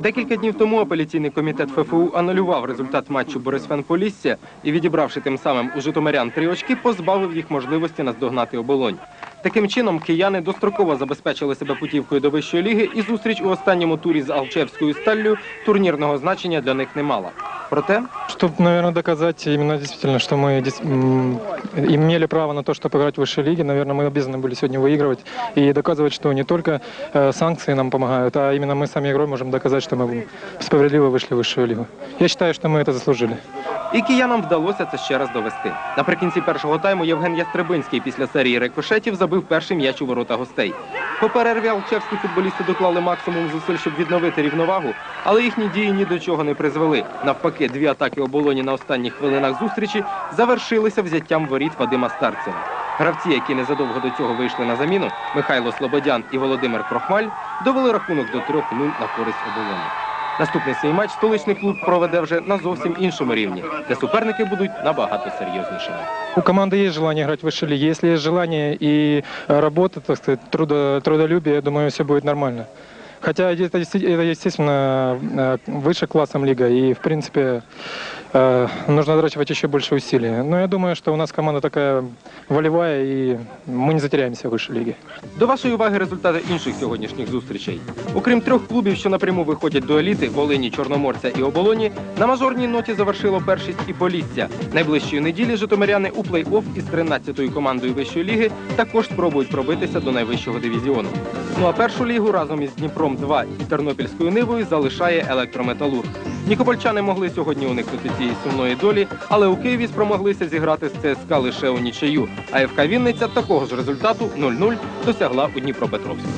Декілька днів тому апеляційний комітет ФФУ анулював результат матчу Борисфен Полісся і, відібравши тим самим у житомирян три очки, позбавив їх можливості наздогнати оболонь. Таким чином, кияни достроково забезпечили себе путівкою до вищої ліги, і зустріч у останньому турі з Алчевською сталлю турнірного значення для них не мала. Проте Чтобы, наверное, доказать именно действительно, что мы дес- м, имели право на то, чтобы играть в высшей лиге, наверное, мы обязаны были сегодня выигрывать и доказывать, что не только э, санкции нам помогают, а именно мы сами игрой можем доказать, что мы справедливо вышли в высшую лигу. Я считаю, что мы это заслужили. І киянам вдалося це ще раз довести. Наприкінці першого тайму Євген Ястребинський після серії рикошетів забив перший м'яч у ворота гостей. По перерві алчевські футболісти доклали максимум зусиль, щоб відновити рівновагу, але їхні дії ні до чого не призвели. Навпаки, дві атаки оболоні на останніх хвилинах зустрічі завершилися взяттям воріт Вадима Старцева. Гравці, які незадовго до цього вийшли на заміну, Михайло Слободян і Володимир Крохмаль, довели рахунок до 3-0 на користь оболоні. Наступний свій матч столичний клуб проведе вже на зовсім іншому рівні, де суперники будуть набагато серйознішими. У команды есть желание играть в высшей лиге. Если есть желание и э, работа, так сказать, трудо- трудолюбие, я думаю, все будет нормально. Хотя это, действи- это, естественно, э, выше классом лига, и, в принципе, э, нужно затрачивать еще больше усилий. Но я думаю, что у нас команда такая волевая, и мы не затеряемся в высшей лиге. До вашої уваги результати інших сьогоднішніх зустрічей. Окрім трьох клубів, що напряму виходять до еліти Волині, Чорноморця і Оболоні, на мажорній ноті завершило першість і Полісся. Найближчої неділі житомиряни у плей-офф із 13-ю командою вищої ліги також спробують пробитися до найвищого дивізіону. Ну а першу лігу разом із Дніпром 2 і Тернопільською нивою залишає електрометалург. Нікопольчани могли сьогодні уникнути цієї сумної долі, але у Києві спромоглися зіграти з ЦСКА лише у нічию. А ФК Вінниця такого ж результату 0-0 досягла у Дніпропетровську.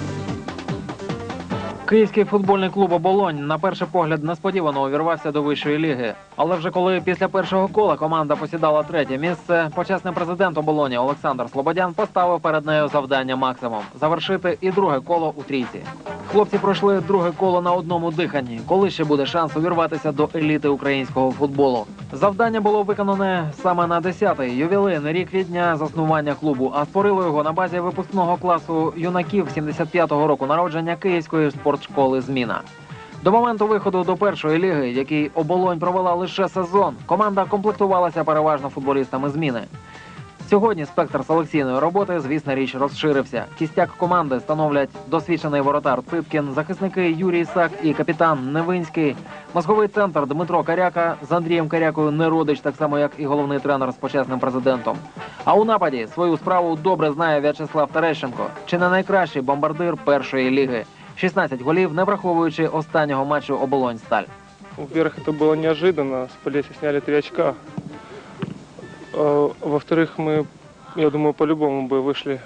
Київський футбольний клуб Оболонь на перший погляд несподівано увірвався до вищої ліги. Але вже коли після першого кола команда посідала третє місце, почесний президент Оболоні Олександр Слободян поставив перед нею завдання максимум завершити і друге коло у трійці. Хлопці пройшли друге коло на одному диханні. Коли ще буде шанс увірватися до еліти українського футболу? Завдання було виконане саме на 10-й ювілейний рік від дня заснування клубу, а створили його на базі випускного класу юнаків 75-го року народження Київської спортшколи Зміна. До моменту виходу до першої ліги, який оболонь провела лише сезон, команда комплектувалася переважно футболістами зміни. Сьогодні спектр селекційної роботи, звісно, річ розширився. Кістяк команди становлять досвідчений воротар Ципкін, захисники Юрій Сак і капітан Невинський, мозговий центр Дмитро Каряка з Андрієм Карякою не родич, так само як і головний тренер з почесним президентом. А у нападі свою справу добре знає В'ячеслав Терещенко, чи не найкращий бомбардир першої ліги. 16 голів, не враховуючи останнього матчу оболонь Сталь. Во-первых, это было неожиданно. С Полесья сняли три очка. А, Во-вторых, мы, я думаю, по-любому бы вышли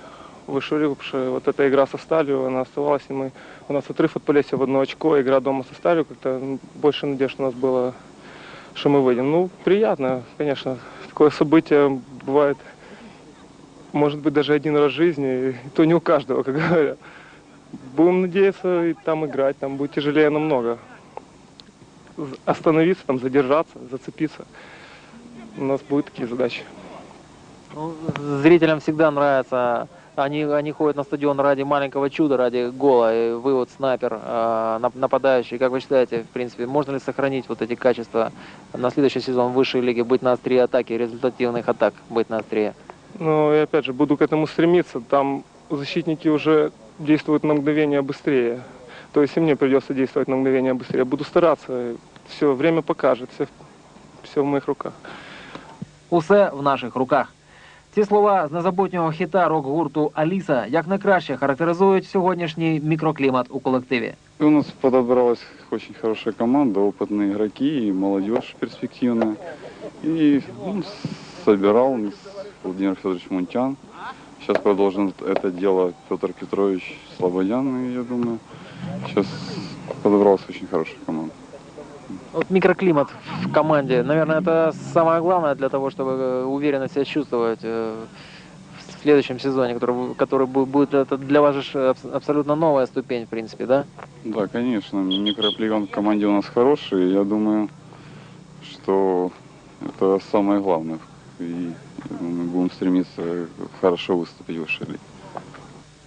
в высшую лигу, потому что вот эта игра со Сталью, она оставалась, и мы, у нас отрыв от Полесья в одно очко, игра дома со Сталью, как-то м, больше надежд у нас было, что мы выйдем. Ну, приятно, конечно, такое событие бывает, может быть, даже один раз в жизни, и то не у каждого, как говорят. Будем надеяться и там играть, там будет тяжелее намного остановиться, там, задержаться, зацепиться. У нас будут такие задачи. Ну, зрителям всегда нравится. Они, они ходят на стадион ради маленького чуда, ради гола. И вы вот снайпер, э, нап- нападающий. Как вы считаете, в принципе, можно ли сохранить вот эти качества на следующий сезон в высшей лиге, быть на острие атаки, результативных атак, быть на острие? Но я опять же буду к этому стремиться. Там защитники уже действуют на мгновение быстрее. То есть и мне придется действовать на мгновение быстрее. Буду стараться. Все, время покажет. Все, все в моих руках. Усе в наших руках. Ці слова з незабутнього хіта рок-гурту Аліса як найкраще характеризують сьогоднішній мікроклімат у колективі. И у нас подобралась очень хорошая команда, опытные игроки и молодежь перспективная. И ну, собирал нас Владимир Федорович Мунтян. Сейчас продолжит это дело Петр Петрович Слободян, я думаю, сейчас подобралась очень хорошая команда. Вот микроклимат в команде, наверное, это самое главное для того, чтобы э, уверенно себя чувствовать э, в следующем сезоне, который, который бу- будет это для вас же абсолютно новая ступень, в принципе, да? Да, конечно, микроклимат в команде у нас хороший, я думаю, что это самое главное. И я думаю, мы будем стремиться хорошо выступить в высшей лиге.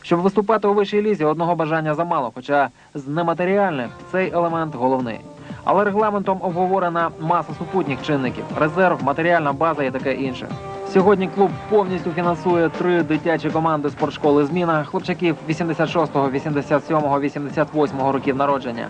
Щоб виступати у вищій лізі, одного бажання замало, хоча з нематеріальних цей елемент головний. Але регламентом обговорена маса супутніх чинників: резерв, матеріальна база і таке інше. Сьогодні клуб повністю фінансує три дитячі команди спортшколи Зміна хлопчаків 86-го, 87-го, 88-го років народження.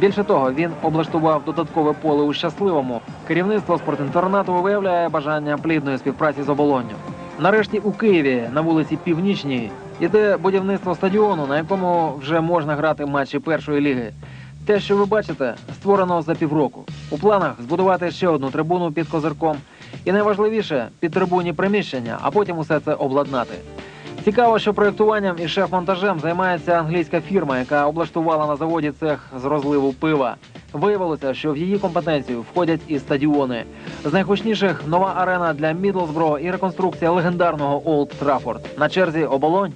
Більше того, він облаштував додаткове поле у щасливому. Керівництво спортінтернату виявляє бажання плідної співпраці з оболонню. Нарешті у Києві на вулиці Північній іде будівництво стадіону, на якому вже можна грати матчі першої ліги. Те, що ви бачите, створено за півроку. У планах збудувати ще одну трибуну під козирком. І найважливіше підтрибунні приміщення, а потім усе це обладнати. Цікаво, що проєктуванням і шеф-монтажем займається англійська фірма, яка облаштувала на заводі цех з розливу пива. Виявилося, що в її компетенцію входять і стадіони. З найгучніших нова арена для Мідлсбро і реконструкція легендарного Олд Траффорд. На черзі оболонь.